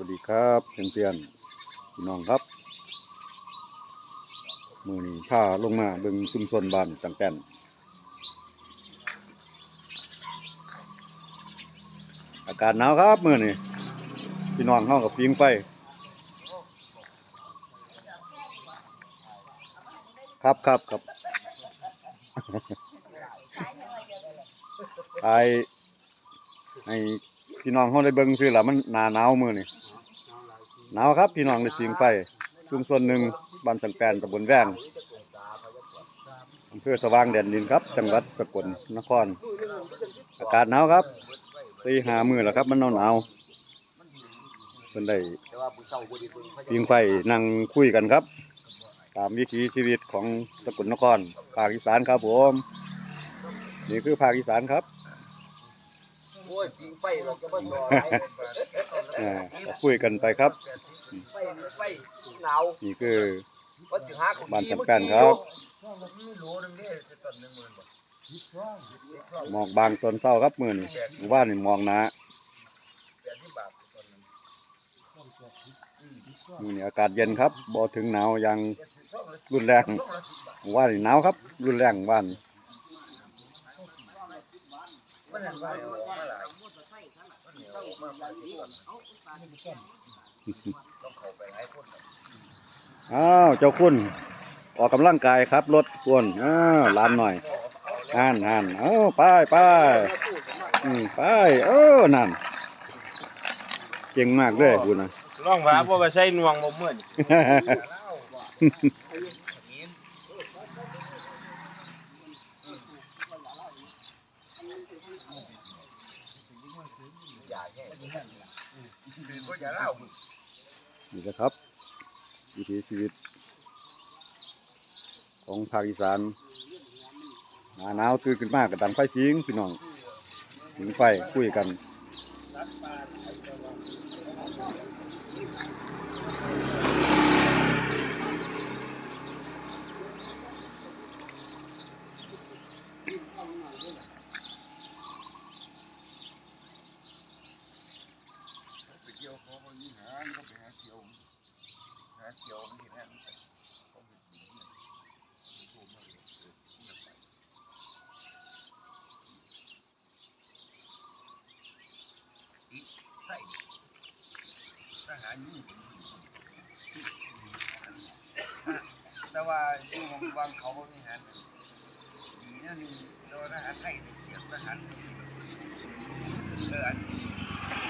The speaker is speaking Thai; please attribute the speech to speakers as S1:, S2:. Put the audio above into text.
S1: วัสดีครับเพื่อนๆพี่น้องครับ มือนี้พาลงมาเบิงชุมชนบ้านสังแก่นอากาศหนาวครับมือนี้พี่น้องเข้ากับฟิงไฟ ครับครับครับไอให้ พี่น้องเขาได้เบิ่งซื้อละมันหนาหนาวมือนี่หนาวครับ พี่น้องได้สิงไฟชุมชนหนึ่งบ้านสังแปนตำบลแวงอำเภอสว่างแดนดินครับ จังหวัดสกลนคร อากาศหนาวครับตีหามือแล้วครับ มันหนาวหนาวเพิ่นได้สิงไฟนั่งคุยกันครับ ตามวิถีชีวิตของสกลนครภาคอีสานครับผม นี่คือภาคอีสานครับ
S2: โอ้ยสิงไฟเราจะมาต่อ
S1: อ่าก็คุยกันไปครับ
S2: ไฟไฟหนาว
S1: นี่คือ
S2: ว่าสิหาของ
S1: บ้าน
S2: ดี
S1: สำคัญครับ
S2: ไม่รู้นึงนี่จะต้นหนึ่งหมื่นบาท
S1: หมอกบางตอนเช้าครับมื้อนี้หมู่บ้านนี่หมอกหนา
S2: แปดสิบบาทต้นหนึ่ง
S1: มื้อนี้อากาศเย็นครับบ่ถึงหนาวอย่างรุนแรงหมู่บ้านนี่หนาวครับ รุนแรงบ้าน
S2: มันเห็นว่าเอามาหลายมันเหนียวมากๆที่ต้นต้องเข้าไปหลายคนน่ะ
S1: อ้าวเจ้าคุณ ออกกำลังกายครับ รถกวนอ้าวหลานหน่อยอ่านอ่านเอ้าไปไปอืมไปเออนั่นเก่งมากเลยคุณนะ
S3: ลองว่าบ่ว่าใช้นวงบ่เหมือน
S2: อย่า แย่คือก็อย่าเล่า
S1: นี่นะครับ วิถีชีวิต ของภาคอีสานหนาหนาวตื่นขึ้นมากกับดังไฟสิงพี่น้องสิงไฟคุยกัน
S2: ไปเที่ยวเขาค นนี้าเขาไปหาเที่ยวหาเที่ยวมันที่นั่นเขาไปกินเนี่ยโทรมาเลยเออเงียบไปอีใส่ทหารนี่แต่ว่าอยู่ของบางเขาไม่หันดีนะนี่แต่ว่าทหารไทยนี่เกียรติทหารเอออัน